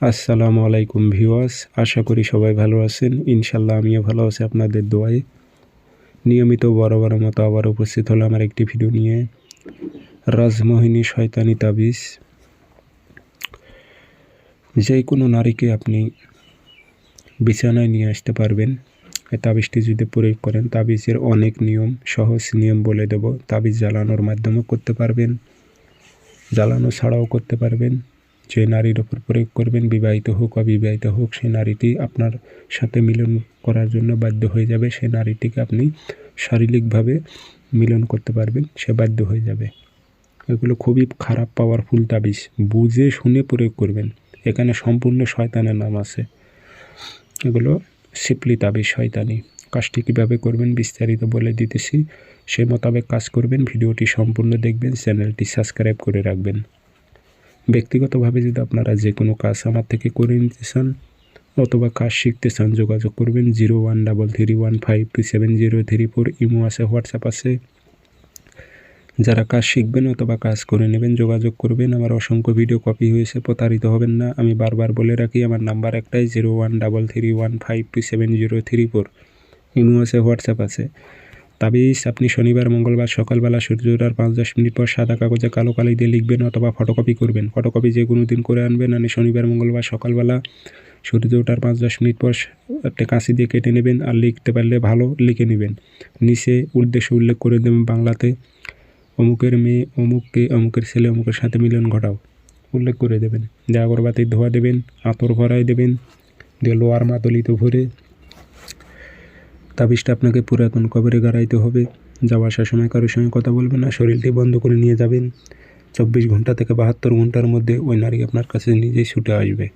আসসালামু আলাইকুম ভিউয়ার্স, আশা করি সবাই ভালো আছেন। ইনশাল্লাহ আমিও ভালো আছি আপনাদের দোয়ায়। নিয়মিত বড় বড় মতো আবার উপস্থিত হলো আমার একটি ভিডিও নিয়ে। রাজমোহিনী শয়তানি তাবিজ। যে কোনো নারীকে আপনি বিছানায় নিয়ে আসতে পারবেন। এই তাবিজটি যদি প্রয়োগ করেন, তাবিজের অনেক নিয়ম, সহজ নিয়ম বলে দেব। তাবিজ জ্বালানোর মাধ্যমেও করতে পারবেন। জ্বালানো ছাড়াও করতে পারবেন। যে নারীর ওপর প্রয়োগ করবেন, বিবাহিত হোক, অবিবাহিত হোক সেই নারীটি আপনার সাথে মিলন করার জন্য বাধ্য হয়ে যাবে। সেই নারীটিকে আপনি শারীরিকভাবে মিলন করতে পারবেন, সে বাধ্য হয়ে যাবে। এগুলো খুবই খারাপ পাওয়ারফুল তাবিজ। বুঝে শুনে প্রয়োগ করবেন। এখানে সম্পূর্ণ শয়তানের নাম আছে। এগুলো সিপলি তাবিজ, শয়তানি। কাজটি কীভাবে করবেন বিস্তারিত বলে দিতেছি। সে মোতাবেক কাজ করবেন, ভিডিওটি সম্পূর্ণ দেখবেন, চ্যানেলটি সাবস্ক্রাইব করে রাখবেন। ব্যক্তিগতভাবে যদি আপনারা যে কোনো কাজ আমার থেকে করে নিতে চান, অথবা কাজ শিখতে চান, যোগাযোগ করবেন zero one double three one five two seven zero three four, Imo আছে, হোয়াটসঅ্যাপ আছে। যারা কাজ শিখবেন অথবা কাজ করে নেবেন, যোগাযোগ করবেন। আমার অসংখ্য ভিডিও কপি হয়েছে, প্রতারিত হবেন না। আমি বারবার বলে রাখি, আমার নাম্বার একটাই, zero one double three one five two seven zero three four, Imo আছে, হোয়াটসঅ্যাপ আছে। তাবিজ, আপনি শনিবার, মঙ্গলবার সকালবেলা সূর্য ওঠার পাঁচ দশ মিনিট পর সাদা কাগজে কালো কালি দিয়ে লিখবেন অথবা ফটোকপি করবেন। ফটোকপি যে কোনো দিন করে আনবেন আমি শনিবার, মঙ্গলবার সকালবেলা সূর্য ওঠার পাঁচ দশ মিনিট পর একটা কাঁচি দিয়ে কেটে নেবেন আর লিখতে পারলে ভালো লিখে নেবেন। নিচে উদ্দেশ্য উল্লেখ করে দেবেন বাংলাতে, অমুকের মেয়ে, অমুককে, অমুকের ছেলে, অমুকের সাথে মিলন ঘটাও। উল্লেখ করে দেবেন। দিয়ে আগরবাতির ধোয়া দেবেন, আতর ভরাই দেবেন, দিয়ে লোয়ার মাদলিত ভরে তাবিজটা আপনাকে পুরাতন কবরে গাড়াইতে হবে। যাওয়া আসার সময় কারোর সঙ্গে কথা বলবেন না, শরীরটি বন্ধ করে নিয়ে যাবেন। চব্বিশ ঘণ্টা থেকে বাহাত্তর ঘণ্টার মধ্যে ওই নারী আপনার কাছে নিজেই ছুটে আসবে।